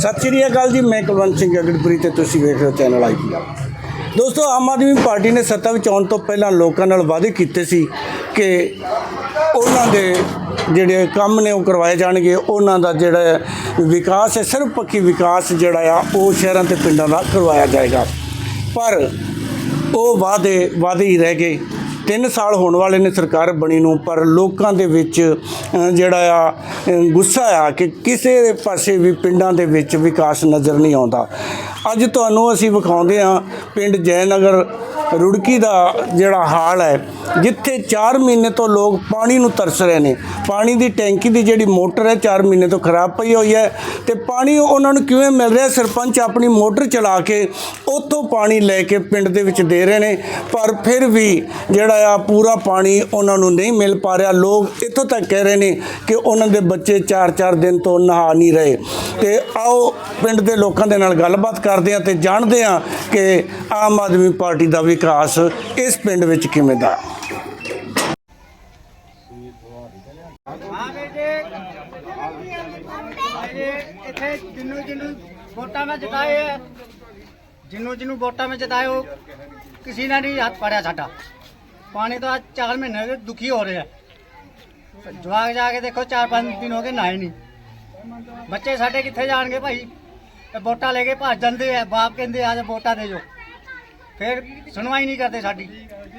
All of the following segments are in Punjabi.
ਸਤਿ ਸ਼੍ਰੀ ਅਕਾਲ ਜੀ, ਮੈਂ ਕੁਲਵੰਤ ਸਿੰਘ ਅਗੜਪੁਰੀ ਤੇ ਤੁਸੀਂ ਵੇਖ ਰਹੇ ਹੋ ਚੈਨਲ ਆਈ ਦੋਸਤੋ, ਆਮ ਆਦਮੀ ਪਾਰਟੀ ਨੇ ਸੱਤਾ ਵਿੱਚ ਆਉਣ ਤੋਂ ਪਹਿਲਾਂ ਲੋਕਾਂ ਨਾਲ ਵਾਅਦੇ ਕੀਤੇ ਸੀ ਕਿ ਉਹਨਾਂ ਦੇ ਜਿਹੜੇ ਕੰਮ ਨੇ ਉਹ ਕਰਵਾਏ ਜਾਣਗੇ। ਉਹਨਾਂ ਦਾ ਜਿਹੜਾ ਵਿਕਾਸ ਹੈ ਸਿਰਫ ਵਿਕਾਸ ਜਿਹੜਾ ਆ, ਉਹ ਸ਼ਹਿਰਾਂ ਤੇ ਪਿੰਡਾਂ ਦਾ ਕਰਵਾਇਆ ਜਾਏਗਾ। ਪਰ ਉਹ ਵਾਅਦੇ ਵਾਅਦੇ ਹੀ ਰਹਿ ਗਏ। 3 ਸਾਲ ਹੋਣ ਵਾਲੇ ਨੇ ਸਰਕਾਰ ਬਣੀ ਨੂੰ, ਪਰ ਲੋਕਾਂ ਦੇ ਵਿੱਚ ਜਿਹੜਾ ਆ ਗੁੱਸਾ ਆ ਕਿ ਕਿਸੇ ਪਾਸੇ ਵੀ ਪਿੰਡਾਂ ਦੇ ਵਿੱਚ ਵਿਕਾਸ ਨਜ਼ਰ ਨਹੀਂ ਆਉਂਦਾ। ਅੱਜ ਤੁਹਾਨੂੰ ਅਸੀਂ ਵਿਖਾਉਂਦੇ ਹਾਂ ਪਿੰਡ ਜੈਨਗਰ, ਰੁੜਕੀ ਦਾ ਜਿਹੜਾ ਹਾਲ ਹੈ, ਜਿੱਥੇ 4 ਮਹੀਨੇ ਤੋਂ ਲੋਕ ਪਾਣੀ ਨੂੰ ਤਰਸ ਰਹੇ ਨੇ। ਪਾਣੀ ਦੀ ਟੈਂਕੀ ਦੀ ਜਿਹੜੀ ਮੋਟਰ ਹੈ 4 ਮਹੀਨੇ ਤੋਂ ਖਰਾਬ ਪਈ ਹੋਈ ਹੈ ਤੇ ਪਾਣੀ ਉਹਨਾਂ ਨੂੰ ਕਿਵੇਂ ਮਿਲ ਰਿਹਾ? ਸਰਪੰਚ ਆਪਣੀ ਮੋਟਰ ਚਲਾ ਕੇ ਉੱਥੋਂ ਪਾਣੀ ਲੈ ਕੇ ਪਿੰਡ ਦੇ ਵਿੱਚ ਦੇ ਰਹੇ ਨੇ, ਪਰ ਫਿਰ ਵੀ ਜਿਹੜਾ ਆ, ਪੂਰਾ ਪਾਣੀ ਉਹਨਾਂ ਨੂੰ ਨਹੀਂ ਮਿਲ ਪਾ ਰਿਹਾ। ਲੋਕ ਇੱਥੋਂ ਤੱਕ ਕਹਿ ਰਹੇ ਨੇ ਕਿ ਉਹਨਾਂ ਦੇ ਬੱਚੇ 4-4 ਦਿਨ ਤੋਂ ਨਹਾ ਨਹੀਂ ਰਹੇ। ਤੇ ਆਓ ਪਿੰਡ ਦੇ ਲੋਕਾਂ ਦੇ ਨਾਲ ਗੱਲਬਾਤ ਕਰਦੇ ਹਾਂ ਤੇ ਜਾਣਦੇ ਹਾਂ ਕਿ ਆਮ ਆਦਮੀ ਪਾਰਟੀ ਦਾ ਵਿਕਾਸ ਇਸ ਪਿੰਡ ਵਿੱਚ ਕਿਵੇਂ ਦਾ। ਇੱਥੇ ਜਿੰਨੂੰ ਜਿੰਨੂੰ ਵੋਟਾਂ ਮੈਂ ਜਿਤਾਏ ਜਿੰਨੂੰ ਜਿੰਨੂੰ ਵੋਟਾਂ ਮੈਂ ਜਿਤਾਏ ਕਿਸੇ ਨੇ ਨਹੀਂ ਹੱਥ ਪੜਿਆ ਸਾਡਾ। ਪਾਣੀ ਤਾਂ ਅੱਜ 4 ਮਹੀਨੇ ਗਏ ਦੁਖੀ ਹੋ ਰਿਹਾ। ਜਵਾਗ ਜਾ ਕੇ ਦੇਖੋ 4-5 ਦਿਨ ਹੋ ਗਏ ਨਹਾਏ ਨਹੀਂ ਬੱਚੇ ਸਾਡੇ ਕਿੱਥੇ ਜਾਣਗੇ ਭਾਈ? ਤੇ ਵੋਟਾਂ ਲੈ ਕੇ ਭੱਜ ਜਾਂਦੇ ਆ। ਬਾਪ ਕਹਿੰਦੇ ਆ ਜਾ ਵੋਟਾਂ ਦੇ ਜੋ। ਫਿਰ ਸੁਣਵਾਈ ਨਹੀਂ ਕਰਦੇ ਸਾਡੀ।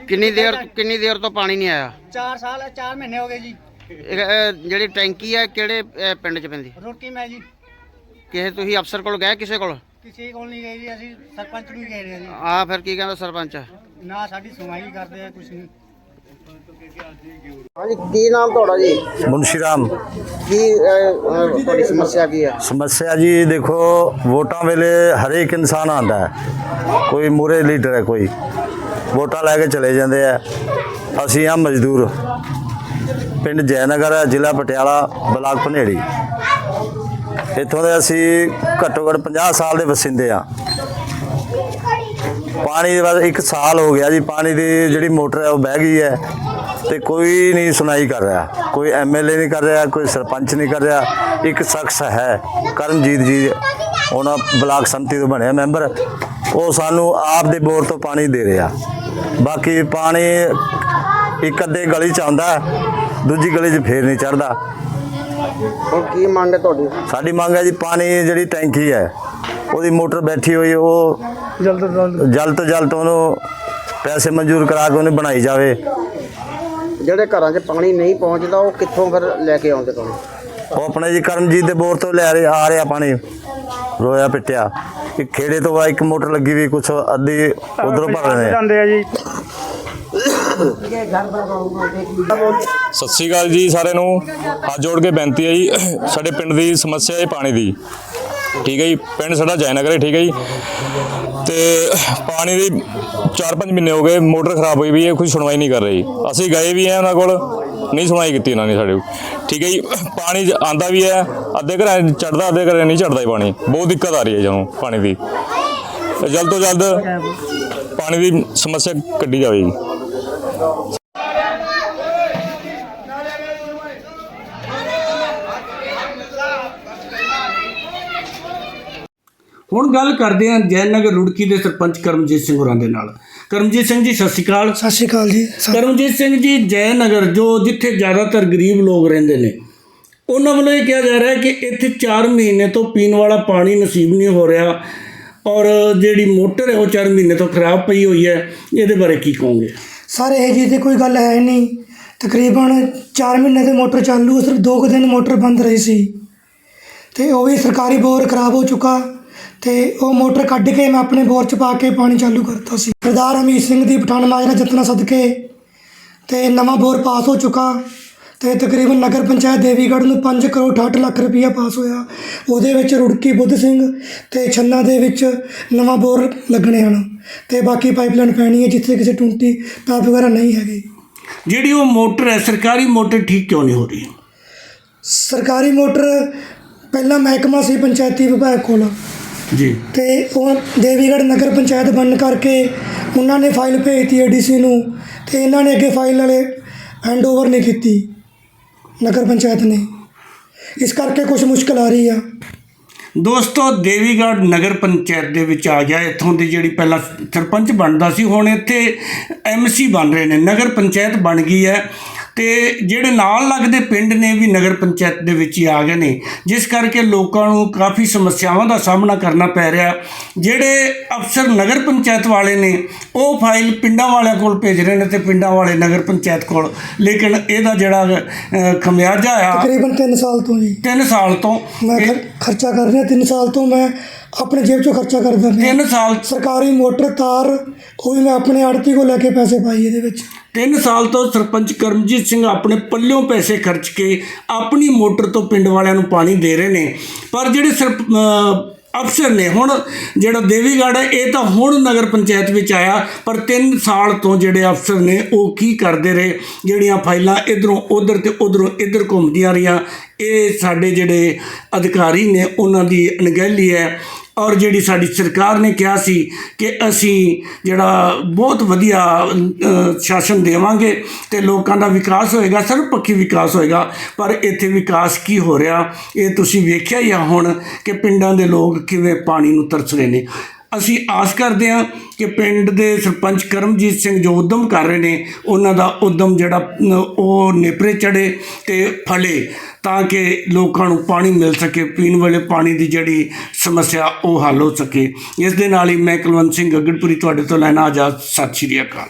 ਕਿੰਨੀ ਦੇਰ ਕਿੰਨੀ ਦੇਰ ਤੋਂ ਪਾਣੀ ਨਹੀਂ ਆਇਆ? 4 ਸਾਲ 4 ਮਹੀਨੇ ਹੋ ਗਏ ਜੀ। ਇਹ, ਇਹ ਜਿਹੜੀ ਟੈਂਕੀ ਹੈ ਕਿਹੜੇ ਅਹ, ਪਿੰਡ 'ਚ ਪੈਂਦੀ? ਰੁੜਕੀ ਮੈਂ ਜੀ। ਕਿਸੇ ਤੁਸੀਂ ਅਫਸਰ ਕੋਲ ਗਏ ਕਿਸੇ ਕੋਲ? ਕਿਸੇ ਕੋਲ ਨਹੀਂ ਗਏ ਜੀ ਅਸੀਂ ਸਰਪੰਚ ਨੂੰ ਹੀ ਗਏ ਰਹੇ ਹਾਂ ਜੀ। ਆ ਫਿਰ ਕੀ ਕਹਿੰਦਾ ਸਰਪੰਚ? ਨਾ ਸਾਡੀ ਸੁਣਵਾਈ ਕਰਦੇ ਆ ਕੁਛ ਨਹੀਂ। ਹਾਂਜੀ ਕੀ ਨਾਮ ਤੁਹਾਡਾ ਜੀ? ਮੁਨਸ਼ੀ ਰਾਮ ਕੀ ਤੁਹਾਡੀ ਸਮੱਸਿਆ ਕੀ ਹੈ ਸਮੱਸਿਆ ਜੀ ਦੇਖੋ ਵੋਟਾਂ ਵੇਲੇ ਹਰੇਕ ਇਨਸਾਨ ਆਂਦਾ ਹੈ। ਕੋਈ ਮੂਰੇ ਲੀਡਰ ਹੈ ਕੋਈ। ਵੋਟਾਂ ਲੈ ਕੇ ਚਲੇ ਜਾਂਦੇ ਆ। ਅਸੀਂ ਆ ਮਜ਼ਦੂਰ। ਪਿੰਡ ਜੈਨਗਰ ਜ਼ਿਲ੍ਹਾ ਪਟਿਆਲਾ ਬਲਾਕ ਭਨੇੜੀ ਇੱਥੋਂ ਦੇ ਅਸੀਂ ਘੱਟੋ ਘੱਟ 50 ਸਾਲ ਦੇ ਵਸਿੰਦੇ ਆ ਪਾਣੀ ਦੇ ਬਸ ਇੱਕ ਸਾਲ ਹੋ ਗਿਆ ਜੀ, ਪਾਣੀ ਦੀ ਜਿਹੜੀ ਮੋਟਰ ਹੈ ਉਹ ਬਹਿ ਗਈ ਹੈ ਤੇ ਕੋਈ ਨਹੀਂ ਸੁਣਾਈ ਕਰ ਰਿਹਾ। ਕੋਈ ਐਮਐਲਏ ਨਹੀਂ ਕਰ ਰਿਹਾ, ਕੋਈ ਸਰਪੰਚ ਨਹੀਂ ਕਰ ਰਿਹਾ। ਇੱਕ ਸ਼ਖਸ ਹੈ, ਕਰਨਜੀਤ ਜੀ, ਉਹਨਾਂ ਬਲਾਕ ਸੰਮਤੀ ਤੋਂ ਬਣਿਆ ਮੈਂਬਰ। ਉਹ ਸਾਨੂੰ ਆਪ ਦੇ ਬੋਰ ਤੋਂ ਪਾਣੀ ਦੇ ਰਿਹਾ। ਬਾਕੀ ਪਾਣੀ ਇੱਕ ਅੱਧੇ ਗਲੀ ਚ ਆਉਂਦਾ, ਦੂਜੀ ਗਲੀ 'ਚ ਫੇਰ ਨਹੀਂ ਚੜਦਾ ਹੁਣ ਕੀ ਮੰਗ ਹੈ ਤੁਹਾਡੀ? ਸਾਡੀ ਮੰਗ ਹੈ ਜੀ ਪਾਣੀ ਜਿਹੜੀ ਟੈਂਕੀ ਹੈ ਉਹਦੀ ਮੋਟਰ ਬੈਠੀ ਹੋਈ ਉਹ ਜਲਦ ਤੋਂ ਜਲਦ। ਜਲਦ ਤੋਂ ਜਲਦ ਉਹਨੂੰ ਪੈਸੇ ਮਨਜ਼ੂਰ ਕਰਾ ਕੇ ਉਹਨੂੰ ਬਣਾਈ ਜਾਵੇ। ਜਿਹੜੇ ਘਰਾਂ 'ਚ ਪਾਣੀ ਨਹੀਂ ਪਹੁੰਚਦਾ ਉਹ ਕਿੱਥੋਂ ਫਿਰ ਲੈ ਕੇ ਆਉਂਦੇ ਤੁਹਾਨੂੰ? ਉਹ ਆਪਣੇ ਜੀ ਕਰਮਜੀਤ ਦੇ ਬੋਰ ਤੋਂ ਲੈ ਰਿਹਾ ਆ ਰਿਹਾ ਪਾਣੀ। ਰੋਇਆ ਪਿੱਟਿਆ। ਕਿ ਖੇੜੇ ਤੋਂ ਆ ਇੱਕ ਮੋਟਰ ਲੱਗੀ ਵੀ ਕੁਛ ਅੱਧੀ ਉਧਰੋਂ ਭਰ ਰਹੇ ਨੇ। ਸਤਿ ਸ਼੍ਰੀ ਅਕਾਲ ਜੀ ਸਾਰਿਆਂ ਨੂੰ। ਹੱਥ ਜੋੜ ਕੇ ਬੇਨਤੀ ਹੈ ਜੀ, ਸਾਡੇ ਪਿੰਡ ਦੀ ਸਮੱਸਿਆ ਹੈ ਪਾਣੀ ਦੀ। ਠੀਕ ਹੈ ਜੀ, ਪਿੰਡ ਸਾਡਾ ਜੈਨਗਰ ਹੈ, ਠੀਕ ਹੈ ਜੀ। ਤੇ ਪਾਣੀ ਦੀ 4-5 ਮਹੀਨੇ ਹੋ ਗਏ, ਮੋਟਰ ਖਰਾਬ ਹੋਈ ਵੀ ਹੈ, ਕੋਈ ਸੁਣਵਾਈ ਨਹੀਂ ਕਰ ਰਹੀ। ਅਸੀਂ ਗਏ ਵੀ ਆ ਉਹਨਾਂ ਕੋਲ, ਨਹੀਂ ਸੁਣਵਾਈ ਕੀਤੀ ਉਹਨਾਂ ਨੇ ਸਾਡੇ ਠੀਕ ਹੈ ਜੀ, ਪਾਣੀ ਆਂਦਾ ਵੀ ਹੈ, ਅੱਧੇ ਘਰਾਂ ਚੜਦਾ ਅੱਧੇ ਘਰਾਂ ਨਹੀਂ ਚੜਦਾ ਪਾਣੀ। ਬਹੁਤ ਦਿੱਕਤ ਆ ਰਹੀ ਹੈ ਜਦੋਂ ਪਾਣੀ ਦੀ। ਜਲਦ ਤੋਂ ਜਲਦ ਪਾਣੀ ਦੀ ਸਮੱਸਿਆ ਕੱਢੀ ਜਾਵੇ ਜੀ। ਹੁਣ ਗੱਲ ਕਰਦੇ ਹਾਂ ਜੈਨਗਰ ਰੁੜਕੀ ਦੇ ਸਰਪੰਚ ਕਰਮਜੀਤ ਸਿੰਘ ਹੋਰਾਂ ਦੇ ਨਾਲ। ਕਰਮਜੀਤ ਸਿੰਘ ਜੀ ਸਤਿ ਸ਼੍ਰੀ ਅਕਾਲ। ਸਤਿ ਸ਼੍ਰੀ ਅਕਾਲ ਜੀ। ਕਰਮਜੀਤ ਸਿੰਘ ਜੀ ਜੈਨਗਰ ਜੋ ਜਿੱਥੇ ਜ਼ਿਆਦਾਤਰ ਗਰੀਬ ਲੋਕ ਰਹਿੰਦੇ ਨੇ ਉਹਨਾਂ ਵੱਲੋਂ ਇਹ ਕਿਹਾ ਜਾ ਰਿਹਾ ਹੈ ਕਿ ਇੱਥੇ 4 ਮਹੀਨੇ ਤੋਂ ਪੀਣ ਵਾਲਾ ਪਾਣੀ ਨਸੀਬ ਨਹੀਂ ਹੋ ਰਿਹਾ ਔਰ ਜਿਹੜੀ ਮੋਟਰ ਹੈ ਉਹ 4 ਮਹੀਨੇ ਤੋਂ ਖਰਾਬ ਪਈ ਹੋਈ ਹੈ। ਇਹਦੇ ਬਾਰੇ ਕੀ ਕਹੋਗੇ? ਸਰ ਇਹ ਜੀ ਦੀ ਕੋਈ ਗੱਲ ਹੈ ਨਹੀਂ। ਤਕਰੀਬਨ 4 ਮਹੀਨੇ ਦੇ ਮੋਟਰ ਚਾਲੂ ਸਿਰਫ 2 ਦਿਨ ਮੋਟਰ ਬੰਦ ਰਹੀ ਸੀ। ਤੇ ਉਹ ਵੀ ਸਰਕਾਰੀ ਬੋਰ ਖਰਾਬ ਹੋ ਚੁੱਕਾ। ਤੇ ਉਹ ਮੋਟਰ ਕੱਢ ਕੇ ਮੈਂ ਆਪਣੇ ਬੋਰ ਚ ਪਾ ਕੇ ਪਾਣੀ ਚਾਲੂ ਕਰਤਾ ਸੀ। ਸਰਦਾਰ ਅਮੀਤ ਸਿੰਘ ਦੀ ਪਠਾਨ ਮਾਜਰਾ ਜਤਨਾ ਸਦਕੇ ਤੇ ਨਵਾਂ ਬੋਰ ਪਾਸ ਹੋ ਚੁੱਕਾ ਤੇ ਤਕਰੀਬਨ ਨਗਰ ਪੰਚਾਇਤ ਦੇਵੀਗੜ੍ਹ ਨੂੰ 5 ਕਰੋੜ 68 ਲੱਖ ਰੁਪਈਆ ਪਾਸ ਹੋਇਆ। ਉਹਦੇ ਵਿੱਚ ਰੁੜਕੀ ਬੁੱਧ ਸਿੰਘ ਤੇ ਛੰਨਾ ਦੇ ਵਿੱਚ ਨਵਾਂ ਬੋਰ ਲੱਗਣੇ ਹਨ ਤੇ ਬਾਕੀ ਪਾਈਪਲਾਈਨ ਪੈਣੀ ਹੈ ਜਿੱਥੇ ਕਿਸੇ ਟੁੰਟੀ ਪਾਪ ਵਗੈਰਾ ਨਹੀਂ ਹੈਗੀ। ਜਿਹੜੀ ਉਹ ਮੋਟਰ ਹੈ ਸਰਕਾਰੀ ਮੋਟਰ ਠੀਕ ਕਿਉਂ ਨਹੀਂ ਹੋ ਰਹੀ? ਸਰਕਾਰੀ ਮੋਟਰ ਪਹਿਲਾਂ ਮਹਿਕਮਾ ਸੀ ਪੰਚਾਇਤੀ ਵਿਭਾਗ ਕੋਲ। ਜੀ। ਤੇ ਉਹ ਦੇਵੀਗੜ੍ਹ ਨਗਰ ਪੰਚਾਇਤ ਬਣਨ ਕਰਕੇ ਉਹਨਾਂ ਨੇ ਫਾਈਲ ਭੇਜਤੀ ਏਡੀਸੀ ਨੂੰ ਤੇ ਇਹਨਾਂ ਨੇ ਅੱਗੇ ਫਾਈਲ ਨਾਲੇ ਹੈਂਡਓਵਰ ਨਹੀਂ ਕੀਤੀ ਨਗਰ ਪੰਚਾਇਤ ਨੇ। ਇਸ ਕਰਕੇ ਕੁਝ ਮੁਸ਼ਕਲ ਆ ਰਹੀ ਆ। ਦੋਸਤੋ ਦੇਵੀਗੜ੍ਹ ਨਗਰ ਪੰਚਾਇਤ ਦੇ ਵਿੱਚ ਆ ਗਿਆ। ਇੱਥੋਂ ਦੀ ਜਿਹੜੀ ਪਹਿਲਾਂ ਸਰਪੰਚ ਬਣਦਾ ਸੀ ਹੁਣ ਇੱਥੇ ਐਮਸੀ ਬਣ ਰਹੇ ਨੇ। ਨਗਰ ਪੰਚਾਇਤ ਬਣ ਗਈ ਹੈ। ਤੇ ਜਿਹੜੇ ਨਾਲ ਲੱਗਦੇ ਪਿੰਡ ਨੇ ਵੀ ਨਗਰ ਪੰਚਾਇਤ ਦੇ ਵਿੱਚ ਹੀ ਆ ਗਏ ਨੇ ਜਿਸ ਕਰਕੇ ਲੋਕਾਂ ਨੂੰ ਕਾਫੀ ਸਮੱਸਿਆਵਾਂ ਦਾ ਸਾਹਮਣਾ ਕਰਨਾ ਪੈ ਰਿਹਾ। ਜਿਹੜੇ ਅਫਸਰ ਨਗਰ ਪੰਚਾਇਤ ਵਾਲੇ ਨੇ ਉਹ ਫਾਈਲ ਪਿੰਡਾਂ ਵਾਲਿਆਂ ਕੋਲ ਭੇਜ ਰਹੇ ਨੇ ਤੇ ਪਿੰਡਾਂ ਵਾਲੇ ਨਗਰ ਪੰਚਾਇਤ ਕੋਲ। ਲੇਕਿਨ ਇਹਦਾ ਜਿਹੜਾ ਖਮਿਆਜਾ ਆ ਤਕਰੀਬਨ 3 ਸਾਲ ਤੋਂ ਜੀ। 3 ਸਾਲ ਤੋਂ। ਮੈਂ ਖਰਚਾ ਕਰ ਰਿਹਾ 3 ਸਾਲ ਤੋਂ ਮੈਂ ਆਪਣੇ ਜੇਬ ਚੋਂ ਖਰਚਾ ਕਰਦਾ ਪਿਆ ਤਿੰਨ ਸਾਲ ਸਰਕਾਰੀ ਮੋਟਰ ਤਾਰ ਉਹ ਵੀ ਮੈਂ ਆਪਣੇ ਆੜਤੀ ਕੋਲ ਲੈ ਕੇ ਪੈਸੇ ਪਾਈ ਇਹਦੇ ਵਿੱਚ। ਤਿੰਨ ਸਾਲ ਤੋਂ ਸਰਪੰਚ ਕਰਮਜੀਤ ਸਿੰਘ ਆਪਣੇ ਪੱਲਿਓਂ ਪੈਸੇ ਖਰਚ ਕੇ ਆਪਣੀ ਮੋਟਰ ਤੋਂ ਪਿੰਡ ਵਾਲਿਆਂ ਨੂੰ ਪਾਣੀ ਦੇ ਰਹੇ ਨੇ। ਪਰ ਜਿਹੜੇ ਸਰਪ ਅਫਸਰ ਨੇ, ਹੁਣ ਜਿਹੜਾ ਦੇਵੀਗੜ੍ਹ ਹੈ, ਇਹ ਤਾਂ ਹੁਣ ਨਗਰ ਪੰਚਾਇਤ ਵਿੱਚ ਆਇਆ, ਪਰ 3 ਸਾਲ ਤੋਂ ਜਿਹੜੇ ਅਫਸਰ ਨੇ, ਉਹ ਕੀ ਕਰਦੇ ਰਹੇ? ਜਿਹੜੀਆਂ ਫਾਈਲਾਂ ਇਧਰੋਂ ਉਧਰ ਤੇ ਉਧਰੋਂ ਇੱਧਰ ਘੁੰਮਦੀਆਂ ਰਹੀਆਂ ਇਹ ਸਾਡੇ ਜਿਹੜੇ ਅਧਿਕਾਰੀ ਨੇ, ਉਹਨਾਂ ਦੀ ਅਣਗਹਿਲੀ ਹੈ ਔਰ ਜਿਹੜੀ ਸਾਡੀ ਸਰਕਾਰ ਨੇ ਕਿਹਾ ਸੀ ਕਿ ਅਸੀਂ ਜਿਹੜਾ ਬਹੁਤ ਵਧੀਆ ਸ਼ਾਸਨ ਦੇਵਾਂਗੇ ਤੇ ਲੋਕਾਂ ਦਾ ਵਿਕਾਸ ਹੋਏਗਾ, ਸਰਵਪੱਖੀ ਵਿਕਾਸ ਹੋਏਗਾ, ਪਰ ਇੱਥੇ ਵਿਕਾਸ ਕੀ ਹੋ ਰਿਹਾ? ਇਹ ਤੁਸੀਂ ਵੇਖਿਆ ਹੀ ਆ ਹੁਣ ਕਿ ਪਿੰਡਾਂ ਦੇ ਲੋਕ ਕਿਵੇਂ ਪਾਣੀ ਨੂੰ ਤਰਸ ਰਹੇ ਨੇ। ਅਸੀਂ ਆਸ ਕਰਦੇ ਹਾਂ ਕਿ ਪਿੰਡ ਦੇ ਸਰਪੰਚ ਕਰਮਜੀਤ ਸਿੰਘ ਜੋ ਉਦਮ ਕਰ ਰਹੇ ਨੇ, ਉਹਨਾਂ ਦਾ ਉਦਮ ਜਿਹੜਾ ਉਹ ਨੇਪਰੇ ਚੜੇ ਤੇ ਫਲੇ ਤਾਂ ਕਿ ਲੋਕਾਂ ਨੂੰ ਪਾਣੀ ਮਿਲ ਸਕੇ, ਪੀਣ ਵਾਲੇ ਪਾਣੀ ਦੀ ਜਿਹੜੀ ਸਮੱਸਿਆ ਉਹ ਹੱਲ ਹੋ ਸਕੇ। ਇਸ ਦੇ ਨਾਲ ਹੀ ਮੈਂ ਕੁਲਵੰਤ ਸਿੰਘ ਗਗੜਪੁਰੀ ਤੁਹਾਡੇ ਤੋਂ ਲੈਣਾ ਆਜ਼ਾਦ ਸਤਿ ਸ਼੍ਰੀ ਅਕਾਲ।